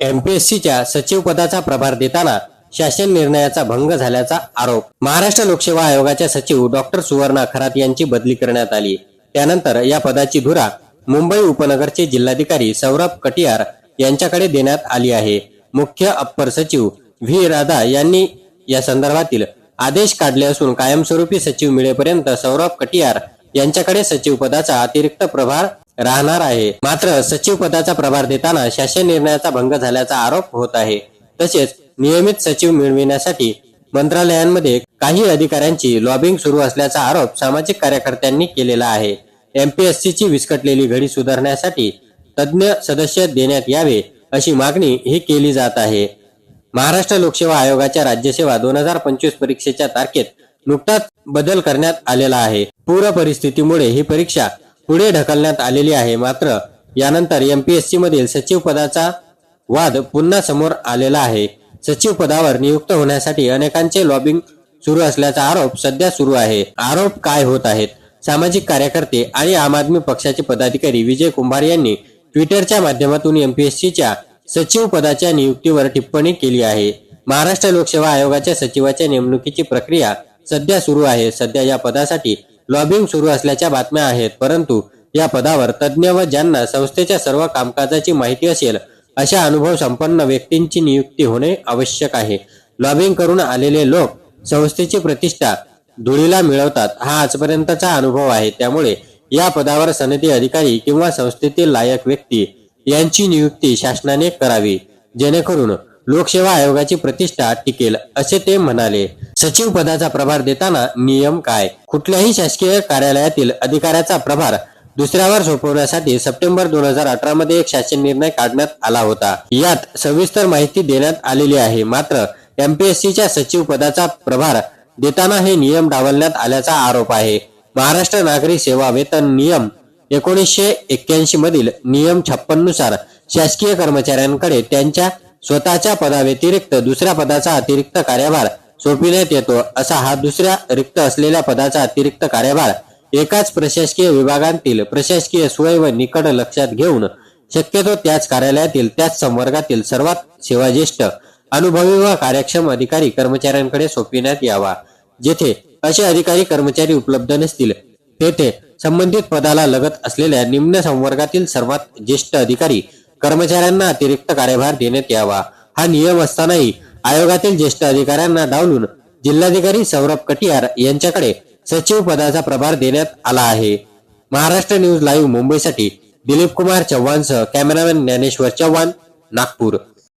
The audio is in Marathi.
एमपीएससीच्या सचिव पदाचा प्रभार देताना शासन निर्णयाचा भंग झाल्याचा आरोप. महाराष्ट्र लोकसेवा आयोगाच्या सचिव डॉक्टर सुवर्णा खरात यांची बदली करण्यात आली. त्यानंतर या पदाची धुरा मुंबई उपनगरचे जिल्हाधिकारी सौरभ कटियार यांच्याकडे देण्यात आली आहे. मुख्य अप्पर सचिव व्ही. राधा यांनी या संदर्भातील आदेश काढले असून कायमस्वरूपी सचिव मिळेपर्यंत सौरभ कटियार यांच्याकडे सचिव पदाचा अतिरिक्त प्रभार राहणार आहे. मात्र सचिव पदाचा प्रभार देताना शासन निर्णयाचा भंग झाल्याचा आरोप होत आहे. तसेच नियमित सचिव मिळविण्यासाठी मंत्रालयांमध्ये काही अधिकाऱ्यांची लॉबिंग सुरू असल्याचा आरोप सामाजिक कार्यकर्त्यांनी केलेला आहे. एमपीएससीची विस्कटलेली घडी सुधारण्यासाठी तज्ज्ञ सदस्य देण्यात यावे अशी मागणी ही केली जात आहे. महाराष्ट्र लोकसेवा आयोगाच्या राज्यसेवा दोन हजार पंचवीस परीक्षेच्या तारखेत नुकताच बदल करण्यात आलेला आहे. पूर परिस्थितीमुळे ही परीक्षा पुढे ढकलण्यात आलेली आहे. मात्र यानंतर एमपीएससी मधील सचिव पदाचा वाद पुन्हा समोर आलेला आहे. सचिव पदावर नियुक्त होण्यासाठी अनेकांचे लॉबिंग सुरू असल्याचा आरोप सध्या सुरू आहे. आरोप काय होत आहेत? सामाजिक कार्यकर्ते आणि आम आदमी पक्षाचे पदाधिकारी विजय कुंभार यांनी ट्विटरच्या माध्यमातून एमपीएससीच्या सचिव पदाच्या नियुक्तीवर टिप्पणी केली आहे. महाराष्ट्र लोकसेवा आयोगाच्या सचिवाच्या नेमणुकीची प्रक्रिया सध्या सुरू आहे. सध्या या पदासाठी लॉबिंग सुरू असल्याच्या बातम्या आहेत. परंतु या पदावर तज्ज्ञ व ज्यांना संस्थेच्या सर्व कामकाजाची माहिती असेल अशा अनुभव संपन्न व्यक्तींची नियुक्ती होणे आवश्यक आहे. लॉबिंग करून आलेले लोक संस्थेची प्रतिष्ठा धुळीला मिळवतात हा आजपर्यंतचा अनुभव आहे. त्यामुळे या पदावर सनदी अधिकारी किंवा संस्थेतील लायक व्यक्ती यांची नियुक्ती शासनाने करावी. जेणेकरून लोकसेवा आयोगाची प्रतिष्ठा टिकेल असे ते म्हणाले. सचिव पदाचा प्रभार देताना नियम काय? कुठल्याही शासकीय कार्यालयातील अधिकाऱ्याचा प्रभार दुसऱ्यावर सोपवण्यासाठी सप्टेंबर दोन हजार अठरा मध्ये एक शासन निर्णय काढण्यात आला होता. यात सविस्तर माहिती देण्यात आलेली आहे. मात्र एमपीएससीच्या सचिव पदाचा प्रभार देताना हे नियम डावलण्यात आल्याचा आरोप आहे. महाराष्ट्र नागरी सेवा वेतन नियम एकोणीसशे एक्क्याऐंशी मधील नियम छप्पननुसार शासकीय कर्मचाऱ्यांकडे त्यांच्या स्वतःच्या पदाव्यतिरिक्त दुसऱ्या पदाचा अतिरिक्त कार्यभार सोपविण्यात येतो. असा हा दुसऱ्या रिक्त असलेल्या पदाचा अतिरिक्त कार्यभार एकाच प्रशासकीय विभागांतील प्रशासकीय सोय व निकड लक्षात घेऊन शक्यतो त्याच कार्यालयातील त्याच संवर्गातील सर्वात सेवाज्येष्ठ अनुभवी व कार्यक्षम अधिकारी कर्मचाऱ्यांकडे सोपविण्यात यावा. जेथे असे अधिकारी कर्मचारी उपलब्ध नसतील तेथे संबंधित पदाला लगत असलेल्या निम्न संवर्गातील सर्वात ज्येष्ठ अधिकारी कर्मचाऱ्यांना अतिरिक्त कार्यभार देण्यात यावा. हा नियम असतानाही आयोगातील ज्येष्ठ अधिकाऱ्यांना डावलून जिल्हाधिकारी सौरभ कटियार यांच्याकडे सचिव पदाचा प्रभार देण्यात आला आहे. महाराष्ट्र न्यूज लाईव्ह मुंबईसाठी दिलीप कुमार चव्हाणसह कॅमेरामॅन ज्ञानेश्वर चव्हाण नागपूर.